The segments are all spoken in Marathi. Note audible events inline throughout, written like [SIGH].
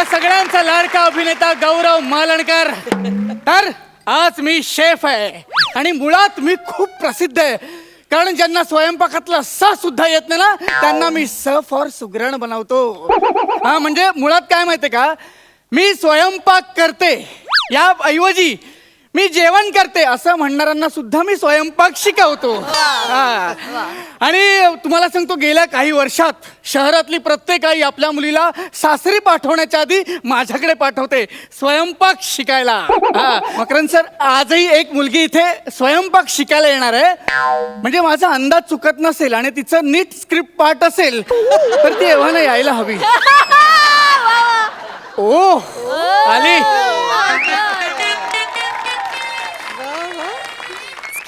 आपला सगळ्यांचा लाडका अभिनेता गौरव मालणकर. तर आज मी शेफ आहे आणि मुळात मी खूप प्रसिद्ध आहे. कारण ज्यांना स्वयंपाकातलं स सुद्धा येत नाही ना त्यांना मी स फॉर सुगरण बनवतो. हा म्हणजे मुळात काय माहितीये का? मी स्वयंपाक करते. या ऐवजी मी जेवण करते असं म्हणणाऱ्यांना सुद्धा मी स्वयंपाक शिकवतो. हा. आणि तुम्हाला सांगतो गेल्या काही वर्षात शहरातली प्रत्येक आई आपल्या मुलीला सासरी पाठवण्याच्या आधी माझ्याकडे पाठवते स्वयंपाक शिकायला. हा. मकरन सर आजही एक मुलगी इथे स्वयंपाक शिकायला येणार आहे. म्हणजे माझा अंदाज चुकत नसेल आणि तिचं नीट स्क्रिप्ट पार्ट असेल तर ती एव्हा नाही यायला हवी. [LAUGHS] ओ. आली.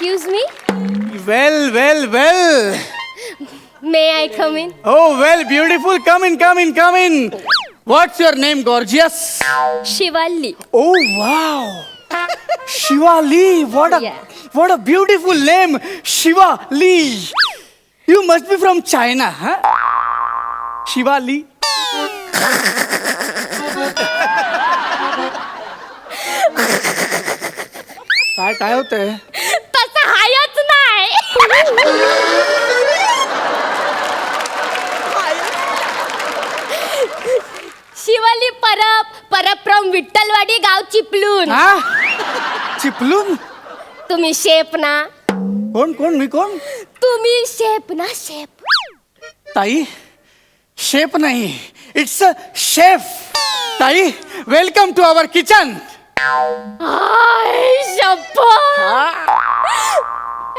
Excuse me well well well may I come in Oh, well, beautiful. Come in, come in, come in. What's your name, gorgeous? Shivali Oh, wow. Shiva Lee. What a Yeah. what a beautiful name, Shiva Lee. You must be from China, huh? Shiva Lee. काय काय होतंय शिवाली परब परब फ्रॉम विठ्ठलवाडी गाव चिपलून. हा? चिपलून? तुम्ही शेप ना. कोण कोण मी कोण? तुम्ही शेप ना शेप. ताई शेफ नाही. इट्स अ शेफ ताई welcome to our kitchen I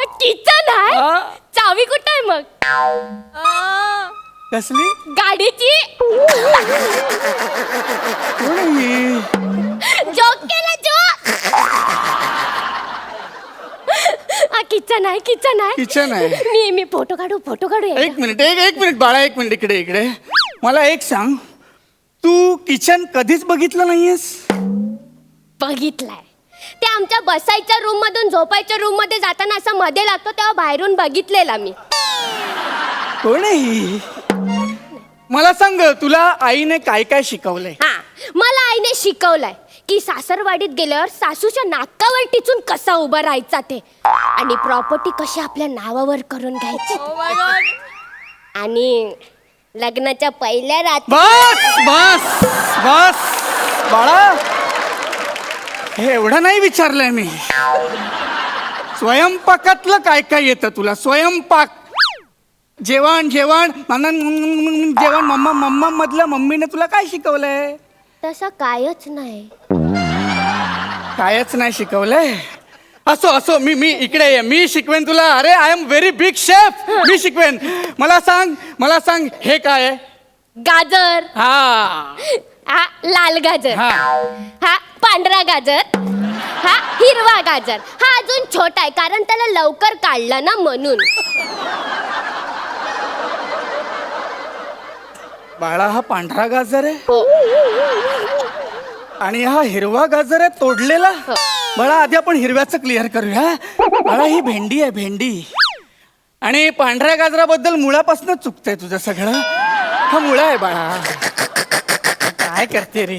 kitchen आहे? हा. चावी कुठं आहे मग? कसली? गाडीची? कोण आहे ही? जोक केला जोक! किचन आहे किचन आहे. किचन आहे. मी मी फोटो काढू फोटो काढू. एक मिनिट एक एक मिनिट बाळा एक मिनिट इकडे इकडे. मला एक सांग. तू किचन कधीच बघितलं नाहीयेस? बघितलाय. ते आमच्या बसायच्या रूम मधून झोपायच्या रूममध्ये जाताना असं मध्ये लागतो तेव्हा बाहेरून बघितलेला मी. कोण आहे ही? मला सांग तुला आईने काय काय शिकवलंय? हा मला आईने शिकवलंय की सासरवाडीत गेल्यावर सासूच्या नाकावर टिचून कसा उभा राहायचा ते आणि प्रॉपर्टी कशी आपल्या नावावर करून घ्यायची आणि लग्नाच्या पहिल्या रात्री बस बस बस बाळा. हे एवढं नाही विचारलंय मी. स्वयंपाकातलं काय काय येतं तुला? स्वयंपाक. जेवण जेवण म्हणून जेवण मम्मा मम्मा मधलं मम्मीने तुला काय शिकवलंय? तसं कायच नाही. कायच नाही शिकवलंय? असो असो मी मी इकडे ये मी शिकवेन तुला. अरे I am very big chef मी शिकवेन. मला सांग मला सांग हे काय आहे? गाजर. हा. हा लाल गाजर. हा. हा पांढरा गाजर. हा हिरवा गाजर. हा अजून छोटा आहे कारण त्याला लवकर काढला ना म्हणून. बाळा हा पांढरा गाजर आहे? हो. आणि हा हिरवा गाजर आहे तोडलेला? हो. बाळा आधी आपण हिरव्याचं क्लिअर करूया बाळा ही भेंडी आहे भेंडी. आणि पांढऱ्या गाजराबद्दल मुळापासून चुकतंय तुझं सगळं. हा मुळा आहे बाळा. काय करते रे?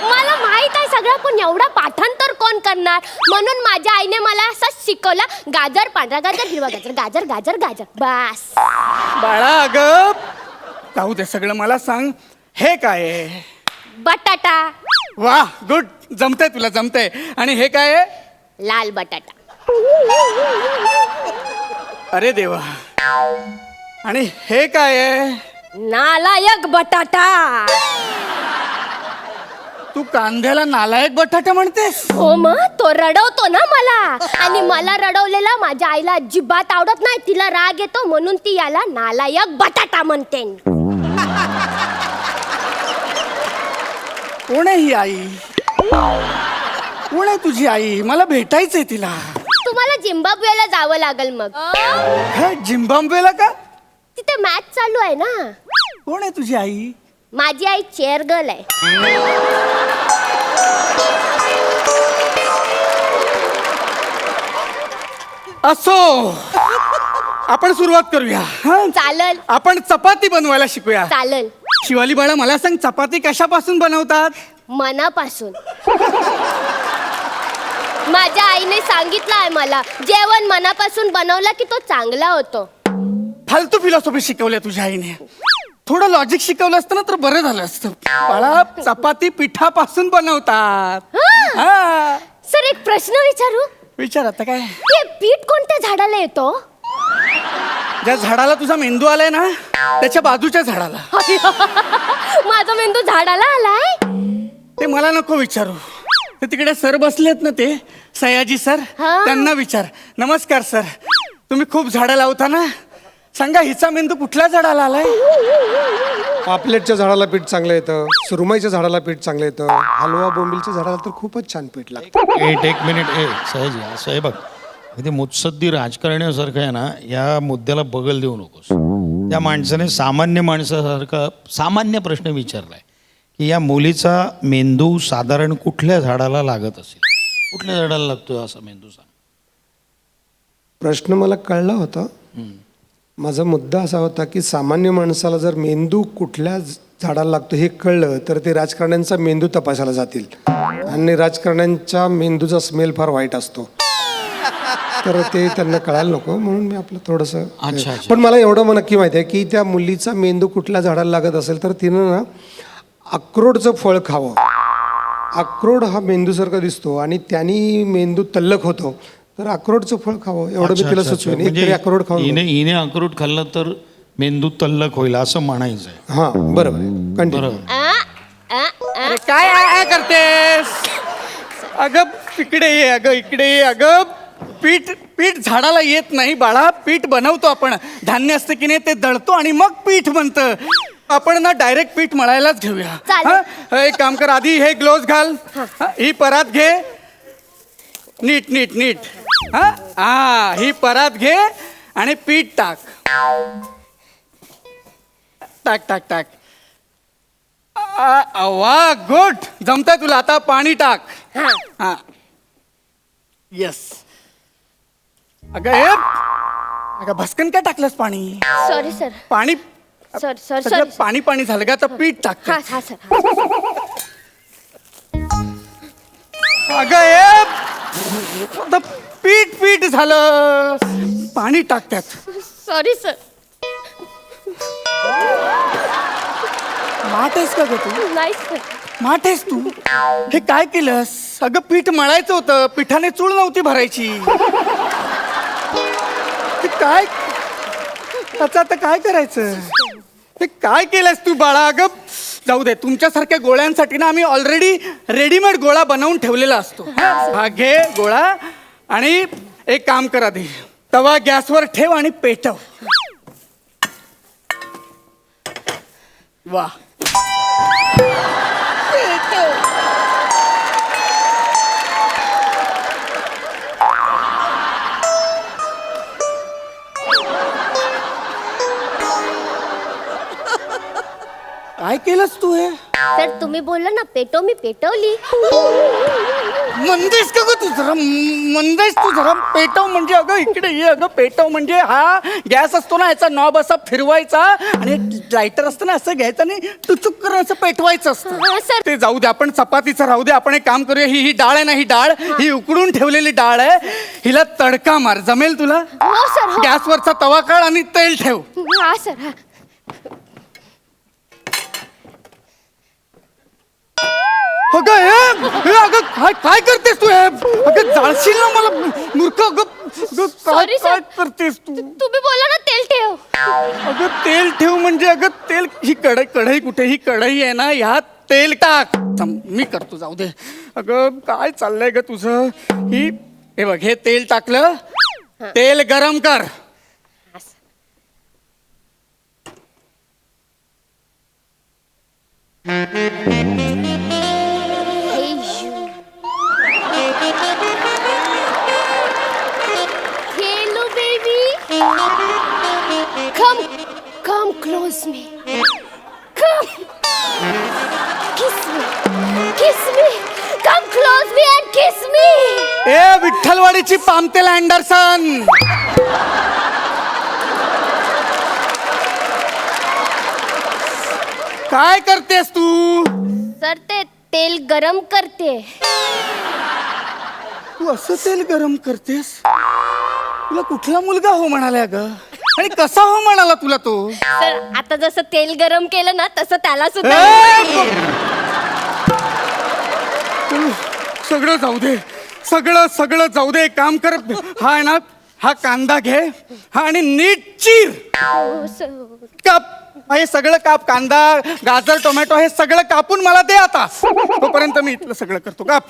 मला माहीत आहे सगळं पण एवढा पाठांतर कोण करणार? म्हणून माझ्या आईने मला असंच शिकवलं गाजर पांढरा गाजर हिरवा गाजर गाजर गाजर गाजर बस. बाळा अग जाऊ दे सगळं मला सांग हे काय आहे? बटाटा. वा गुड. जमतंय तुला जमतंय. आणि हे काय आहे? लाल बटाटा. अरे देवा. आणि हे काय आहे? नालायक बटाटा. तू कांद्याला नालायक बटाटा म्हणतेस? हो मग तो रडवतो ना मला. आणि मला रडवलेला माझ्या आईला अजिबात आवडत नाही. तिला राग येतो म्हणून ती याला नालायक बटाटा म्हणते. कोण आहे ही आई? कोण आहे तुझी आई? मला भेटायचंय तिला. तुम्हाला झिम्बाब्वेला जावं लागेल मग. हे झिम्बाब्वेला का? तिथे मॅच चालू आहे ना. कोण आहे तुझी आई? माझी आई चेअर गर्ल आहे. असो. आपण सुरुवात करूया. हं? चालल. आपण चपाती बनवायला शिकूया. चालल. शिवाली बाळा मला सांग चपाती कशापासून बनवतात? मनापासून. माझ्या आईने सांगितलं आहे मला जेवण मनापासून बनवलं की तो चांगला होतो. फालतू फिलॉसॉफी शिकवल्या तुझ्या आईने. थोडं लॉजिक शिकवलं असतं ना तर बरं झालं असतं. बाळा चपाती पिठापासून बनवतात. हा. हा. सर एक प्रश्न विचारू? विचार आता काय? ते पीठ कोणत्या झाडाला येतो? ज्या झाडाला तुझा मेंदू आलाय ना त्याच्या बाजूच्या झाडाला. माझा मेंदू झाडाला आलाय? ते मला नको विचारू. ते तिकडे सर बसलेत ना ते सयाजी सर हा. त्यांना विचार. नमस्कार सर. तुम्ही खूप झाडं लावता ना? सांगा हिचा मेंदू कुठल्या झाडाला आलाय? पापलेटच्या झाडाला पीठ चांगलं येतं सुरमईच्या झाडाला पीठ चांगलं येतं हलवा बोंबिलच्या झाडाला तर खूपच छान पीठ लागतं. एट एक मिनिट ए सहज असं आहे बघ ते मुत्सद्दी राजकारण्यासारखं आहे ना या मुद्द्याला बगल देऊ नकोस. त्या माणसाने सामान्य माणसासारखा सामान्य प्रश्न विचारलाय की या मुलीचा मेंदू साधारण कुठल्या झाडाला लागत असेल? कुठल्या झाडाला लागतो असा मेंदू सांग. प्रश्न मला कळला होता. माझा मुद्दा असा होता की सामान्य माणसाला जर मेंदू कुठल्या झाडाला लागतो हे कळलं तर ते राजकारण्यांचा मेंदू तपासायला जातील. आणि राजकारण्यांच्या मेंदूचा स्मेल फार वाईट असतो. तर ते त्यांना कळायला नको म्हणून मी आपलं थोडंसं अच्छा, अच्छा. पण मला एवढं नक्की माहिती आहे की त्या मुलीचा मेंदू कुठल्या झाडाला लागत असेल तर तिनं ना अक्रोडचं फळ खावं. अक्रोड हा मेंदूसारखा दिसतो आणि त्यांनी मेंदू तल्लक होतो. तर अक्रोडचं फळ खावं एवढं मी तिला. सुचवेन एक तरी अक्रोड खाऊन हिने हिने अक्रोड खाल्लं तर मेंदू तल्लक होईल असं म्हणायचं आहे हा बरोबर कंटिन्यू बरोबर. आ, आ, आ. अरे काय आ- आ करतेस? अगं इकडे ये अगं इकडे ये अगं. पीठ पीठ झाडाला येत नाही बाळा पीठ बनवतो आपण. धान्य असतं की नाही ते दळतो आणि मग पीठ बनतं. आपण ना डायरेक्ट पीठ मळायलाच घेऊया. चालेल. हा? एक काम कर आधी हे ग्लोव्ज घाल. हा, ही परात घे. नीट नीट नीट. हा? हा ही परात घे आणि पीठ टाक. टाक टाक टाक. आ- वा गुड. जमतंय तुला आता पाणी टाक. हा. हा. येस अगं हे अगं भस्कन काय टाकलंस पाणी? सॉरी सर पाणी सर सर सगळं सॉरी पाणी पाणी झालं का? आता पीठ टाक. हा हा सर अगं हे आता पीठ पीठ झालं. पाणी टाक त्यात सॉरी सर माठेस का ग तू? नाही सर माठेस तू? हे काय केलंस? अगं पीठ मळायचं होतं. पिठाने चूळ नव्हती भरायची. ते काय? त्याचं आता काय करायचं? ते काय केलंस तू बाळा? अगं जाऊ दे. तुमच्यासारख्या गोळ्यांसाठी ना आम्ही ऑलरेडी रेडीमेड गोळा बनवून ठेवलेला असतो. हा घे गोळा. आणि एक काम करा दे तवा गॅसवर ठेव आणि पेटव. वा. काय केलंस तू हे? सर तुम्ही बोलला ना पेटो मी पेटवली. मंदेश का ग तू जरा? मंदेश तू जरा पेटव म्हणजे अगं इकडे ये अगं पेटव म्हणजे हा गॅस असतो ना याचा नॉब असा फिरवायचा आणि लायटर असतं ना असं घ्यायचं आणि टुचुक करून असं पेटवायचं हा, असतं सर. ते जाऊ दे आपण चपातीचं राहू दे आपण एक काम करूया ही ही डाळ आहे ना ही डाळ ही उकडून ठेवलेली डाळ आहे हिला तडका मार जमेल तुला? हो सर हो. गॅसवरचा तवा काढ आणि तेल ठेव. हा सर हा. अगं हे हे अगं काय काय करतेस तू हे? अगं जाळशील ना मला? मूर्ख अगं अगं, काय Sorry, sir. काय करतेस तू? तुम्ही बोला ना तेल ठेव. अगं तेल ठेव म्हणजे अगं तेल ही कढई कढई कुठे? ही कढई आहे ना ह्यात तेल टाक. थांब, मी करतो जाऊ दे. अगं काय चाललंय ग तुझं? ही हे बघ हे तेल टाकलं. तेल गरम कर. Me. Come. Kiss me. Kiss me. Come close me and kiss me. ए विठ्ठलवाडीची पामतेल अँडरसन काय करतेस तू सर ते तेल गरम करते तू असं तेल गरम करतेस तुला कुठला मुलगा हो म्हणाला ग आणि कसा हो म्हणाला तुला तो? सर आता जसं तेल गरम केलं ना तसं त्याला सुद्धा तू सगळं जाऊ दे. सगळं सगळं जाऊ दे. एक काम कर. हा आहे ना हा कांदा घे. हा आणि नीट चीर. हो, सर. काप. हे सगळं काप. कांदा गाजर टोमॅटो हे सगळं कापून मला दे आता. तोपर्यंत मी इथलं सगळं करतो. काप.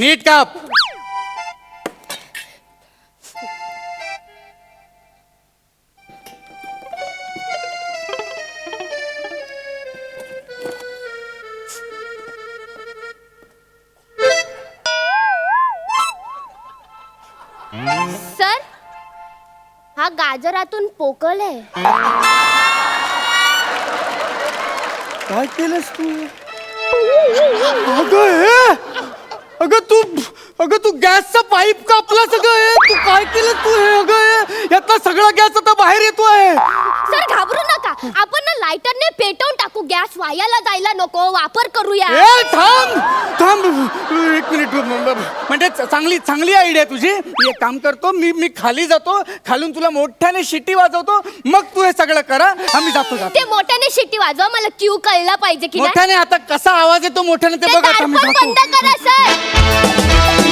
नीट काप. सर हा गाजरातून पोकळ आहे. काय केलंस तू? अगं हे! अगं तू अगं तू गॅसचा पाईप कापला सगळं हे. तू काय केलं तू हे अगं हे? यातला सगळा गॅस आता बाहेर येतोय सर घाबरू नका. आपण ना लायटरने पेटवून टाकू. गॅस वायाला जायला नको. वापर करूया. ए थांब थांब. एक मिनिट म्हणजे च- चांगली चांगली आयडिया तुझी. मी एक काम करतो. मी मी खाली जातो. खालून तुला मोठ्याने शिटी वाजवतो. मग तू हे सगळं करा. आम्ही जातो जातो. ते मोठ्याने शिट्टी वाजवा. मला क्यू कळला पाहिजे की नाही. मोठ्याने आता कसा आवाज येतो मोठ्याने ते ते बघा. आता मी दर्पण जातो. बंद करा सर. Thank you.